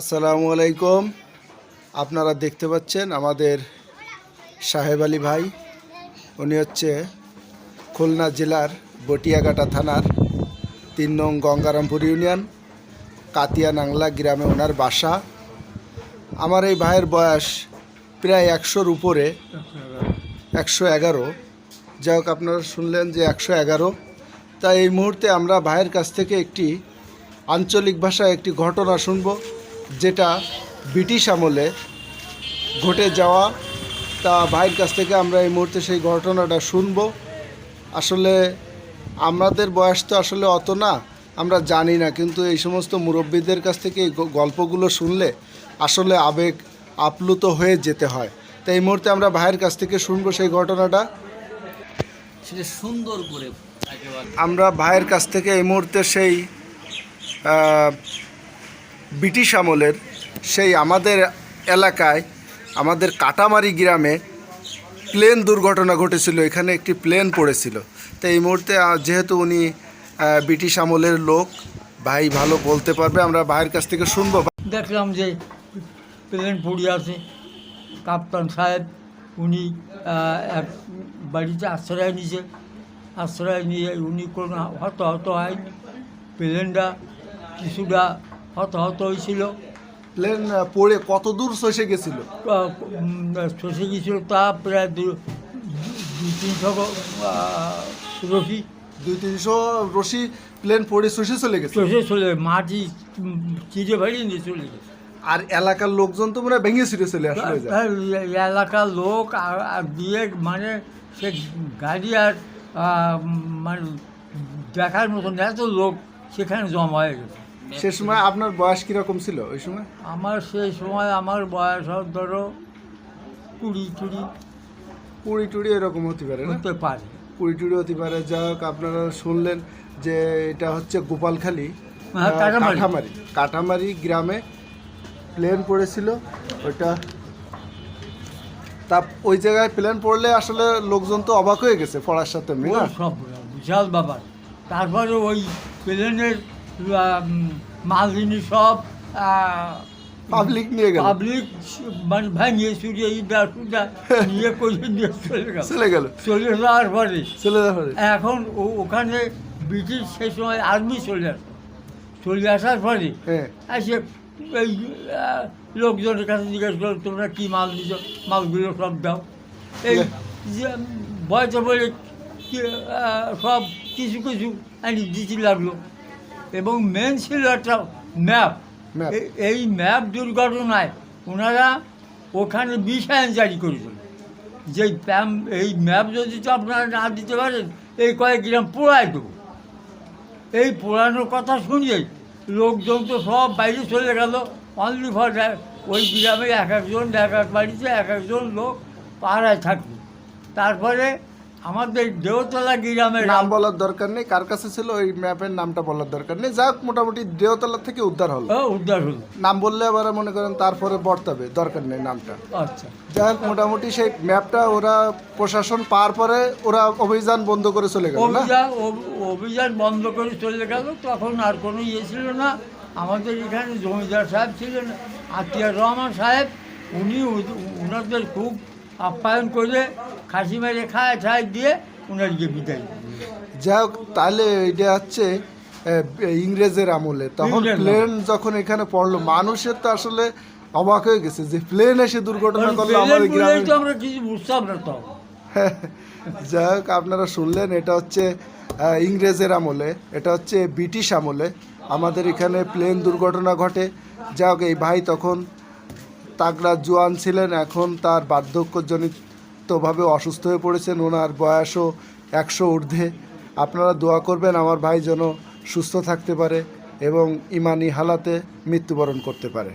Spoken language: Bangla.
আসসালামু আলাইকুম। আপনারা দেখতে পাচ্ছেন আমাদের সাহেব আলী ভাই। উনি হচ্ছে খুলনা জেলার বটিয়াঘাটা থানার তিন নং গঙ্গারামপুর ইউনিয়ন কাতিয়া নাংলা গ্রামে ওনার বাসা। আমার এই ভাইয়ের বয়স প্রায় একশোর উপরে, একশো এগারো। যাই হোক, আপনারা শুনলেন যে একশো এগারো। তাই এই মুহূর্তে আমরা ভাইয়ের কাছ থেকে একটি আঞ্চলিক ভাষায় একটি ঘটনা শুনব। যেটা ব্রিটিশ আমলে ঘটে যাওয়া তা ভাইয়ের কাছ থেকে আমরা এই মুহূর্তে সেই ঘটনাটা শুনব। আসলে আমাদের বয়স তো আসলে অত না আমরা জানি না কিন্তু এই সমস্ত মুরব্বীদের কাছ থেকে এই গল্পগুলো শুনলে আসলে আবেগ আপ্লুত হয়ে যেতে হয়। তো এই মুহূর্তে আমরা ভাইয়ের কাছ থেকে শুনব সেই ঘটনাটা। সেটা সুন্দর করে আমরা ভাইয়ের কাছ থেকে এই মুহূর্তে সেই ব্রিটিশ আমলের সেই আমাদের এলাকায়, আমাদের কাটামারি গ্রামে প্লেন দুর্ঘটনা ঘটেছিল, এখানে একটি প্লেন পড়েছিল। তো এই মুহূর্তে যেহেতু উনি ব্রিটিশ আমলের লোক, ভাই ভালো বলতে পারবে, আমরা ভাইয়ের কাছ থেকে শুনব। দেখলাম যে প্লেন পড়ে আছে। কাপ্তান সাহেব, উনি এক বাড়িতে আশ্রয় নিয়েছে। আশ্রয় নিয়ে উনি কোনো হতাহত হয়নি। প্লেনটা কিছুটা হতাহত হয়েছিল। প্লেন পড়ে কত দূর সসে গেছিল? শসে গিয়েছিল তা প্রায় দু তিনশো রশি। দুই তিনশো রশি প্লেন পড়ে সসে চলে গেছে? চষে চলে মাটি চিড়ে ভাড়িয়ে নিয়ে চলে গেছে। আর এলাকার লোকজন তো মনে হয় ভেঙে ছিঁড়ে চলে আসলে এলাকার লোক আর আর দিয়ে মানে সে গাড়ি আর মানে দেখার মতন এত লোক সেখানে জমা হয়ে গেছে। সে সময় আপনার বয়স কীরকম ছিল ওই সময়? আমার সেই সময় আমার বয়স হয় ধরো কুড়ি টুড়ি কুড়ি টুড়ি এরকম হতে পারে না? হতে পারে। কুড়ি টুড়ি হতে পারে। যা হোক আপনারা শুনলেন যে এটা হচ্ছে গোপালখালী হ্যাঁ, কাঠামারি। কাঠামারি। গ্রামে প্লেন পড়েছিল। ওইটা তা ওই জায়গায় প্লেন পড়লে আসলে লোকজন তো অবাক হয়ে গেছে পড়ার সাথে ওই সব বিশাল ব্যাপার। তারপরে ওই প্লেনের মালদিনী সব পাবলিক নিয়ে গেল। পাবলিক মানে ভাঙিয়ে চুরিয়ে ইটা সুটা নিয়ে করে নিয়ে চলে গেল। চলে গেল। চলে যাওয়ার পরে। চলে যাওয়ার এখন ওখানে ব্রিটিশ সেই সময় আর্মি চলে আসে। চলে আসার পরে হ্যাঁ। এসে এই লোকজনের কাছে জিজ্ঞেস করো তোমরা কী মাল দিছ? মালগুলো সব দাও। এই যে বয়সে বলে কি- সব কিছু কিছু আনি দিতে লাগল। এবং মেন ছিল একটা ম্যাপ এই ম্যাপ দুর্ঘটনায় ওনারা ওখানে বিষ আইন জারি করেছিল। যে প্যাম এই ম্যাপ যদি তো আপনারা না দিতে পারেন এই কয়েক গ্রাম পোড়ায় দেবো। এই পোড়ানোর কথা শুনিয়েই লোকজন তো সব বাইরে চলে গেল। অনলি ফর ওই গ্রামে এক একজন এক এক বাড়িতে এক একজন লোক পাহারায় থাকবে তারপরে আমাদের দেওতলা গ্রামের নাম বলার দরকার নেই। কার কাছে ছিল? ওই ম্যাপের নামটা বলার দরকার নেই। যাক মোটামুটি দেওতলা থেকে উদ্ধার হলো। উদ্ধার হলো। নাম বললে আবার মনে করেন তারপরে বর্তাবে দরকার নেই নামটা। আচ্ছা। যাই হোক মোটামুটি সেই ম্যাপটা ওরা প্রশাসন পাওয়ার পরে ওরা অভিযান বন্ধ করে চলে গেল অভিযান অভিযান বন্ধ করে চলে গেল। তখন আর কোনো ইয়ে ছিল না। আমাদের এখানে জমিদার সাহেব ছিলেন আতিয়ার রহমান সাহেব। উনি ওনাদের খুব আপ্যায়ন করে খাসি মেরে খায় ঠায় দিয়ে ওনারকে বিদায় যাই হোক তাহলে এটা হচ্ছে ইংরেজের আমলে। তখন প্লেন যখন এখানে পড়ল মানুষের তো আসলে অবাক হয়ে গেছে যে প্লেন এসে দুর্ঘটনা করল আমাদের গ্রামে। তো আমরা কিছু বুঝতাম না তো। যাই হোক আপনারা শুনলেন এটা হচ্ছে ইংরেজের আমলে এটা হচ্ছে ব্রিটিশ আমলে। আমাদের এখানে প্লেন দুর্ঘটনা ঘটে। যাই হোক এই ভাই তখন তাগড়া জোয়ান ছিলেন এখন তার বার্ধক্যজনিতভাবে অসুস্থ হয়ে পড়েছেন, ওনার বয়সও একশো ঊর্ধ্বে। আপনারা দোয়া করবেন আমার ভাই যেন সুস্থ থাকতে পারে এবং ইমানি হালাতে মৃত্যুবরণ করতে পারে।